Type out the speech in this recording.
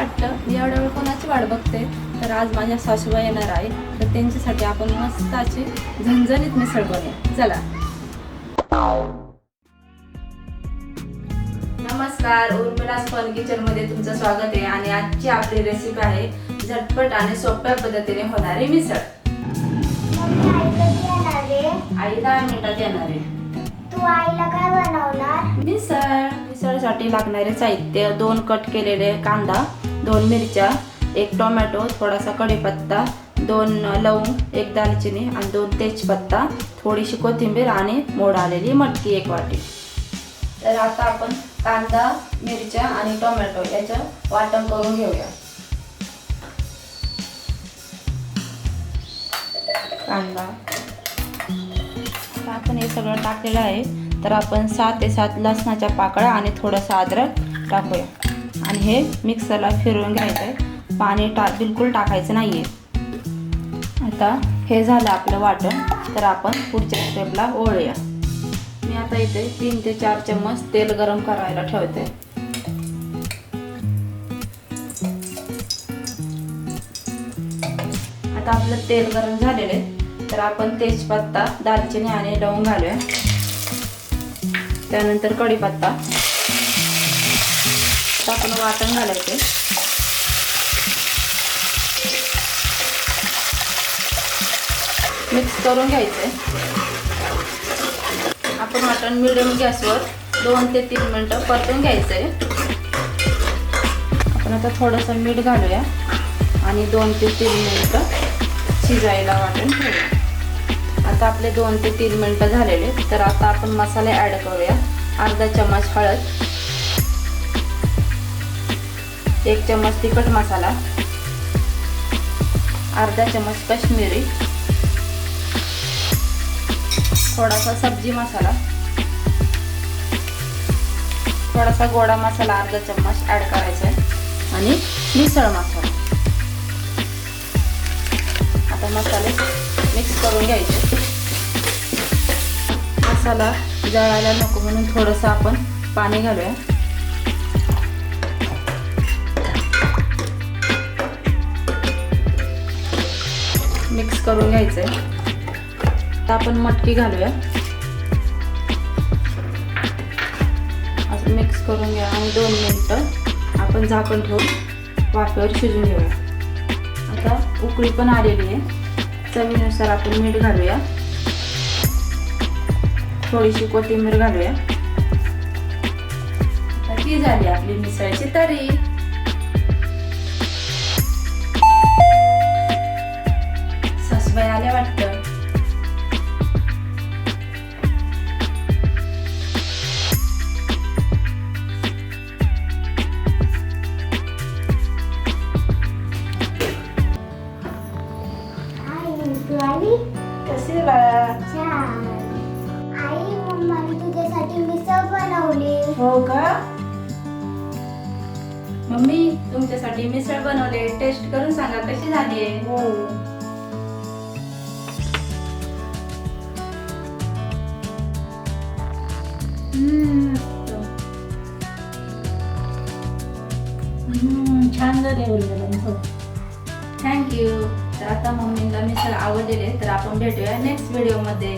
वाटतं? मी एवढ्या वेळ कोणाची वाट बघते? तर आज माझ्या सासूबाई येणार आहे तर त्यांच्यासाठी आपण मस्त अशी झणझणीत मिसळ बनवू. चला. नमस्कार. उर्मिलास फन किचनमध्ये तुमचं स्वागत आहे. आणि आजची आपली रेसिपी आहे झटपट आणि सोप्या पद्धतीने होणारी मिसळ. आई दहा मिनिटात येणार आहे. तू आईला काय बनवणार? मिसळ. मिसळसाठी लागणारे साहित्य दोन कट केलेले कांदा दोन मिरच्या एक टोमॅटो थोडासा कढीपत्ता दोन लवंग एक दालचिनी आणि दोन तेजपत्ता थोडीशी कोथिंबीर आणि मोड आलेली मटकी एक वाटी. तर आता आपण कांदा मिरच्या आणि टोमॅटो याचं वाटण करून घेऊया. कांदा. आपण हे सगळं टाकलेलं आहे. तर आपण सात ते सात लसणाच्या पाकळ्या आणि थोडंसं अद्रक टाकूया. आणि हे मिक्सरला फिरवून घ्यायचं आहे पाणी टा बिलकुल टाकायचं नाही आहे आता हे झालं आपलं वाटण. तर आपण पुढच्या स्टेपला ओळूया मी आता इथे तीन ते चार चम्मच तेल गरम करायला ठेवते. आता आपलं तेल गरम झालेलं आहे. तर आपण तेजपत्ता दालचिनी आणि लवंग घालूया. त्यानंतर कढीपत्ता. आता आपण वाटण घालायचे मिक्स करून घ्यायचे आपण वाटण मिडियम गॅसवर दोन ते तीन मिनटं परतून घ्यायचं आहे आपण आता थोडंसं मीठ घालूया आणि दोन ते तीन मिनटं शिजायला वाटण ठेवूया. आता आपले दोन ते तीन मिनटं झालेले तर आता आपण मसाले ॲड करूया. अर्धा चम्मच हळद. एक चम्मच तिखट मसाला अर्धा चम्मच कश्मीरी थोडासा सब्जी मसाला थोडासा गोडा मसाला अर्धा चम्मच ॲड करायचा आहे आणि मिसळ मसाला. आता मसाले मिक्स करून घ्यायचे. मसाला जळायला नको म्हणून थोडंसं आपण पाणी घालूया. मिक्स करून घ्यायचंय. तर आपण मटकी घालूया. असं मिक्स करून घ्या आणि दोन मिनटं आपण झाकण ठेवून वाफेवर शिजून घेऊया. आता उकळी पण आलेली आहे. चवीनुसार आपण मीठ घालूया. थोडीशी कोथिंबीर घालूया. ती झाली आपली मिसळची तरी. आल्या वाटतं बाळा बनवली हो का मम्मी तुमच्यासाठी मिसळ बनवले टेस्ट करून सांगा कशी झाली आहे हो छान झाले थँक्यू तर आता मम्मीला मिसळ आवडलेले तर आपण भेटूया नेक्स्ट व्हिडिओमध्ये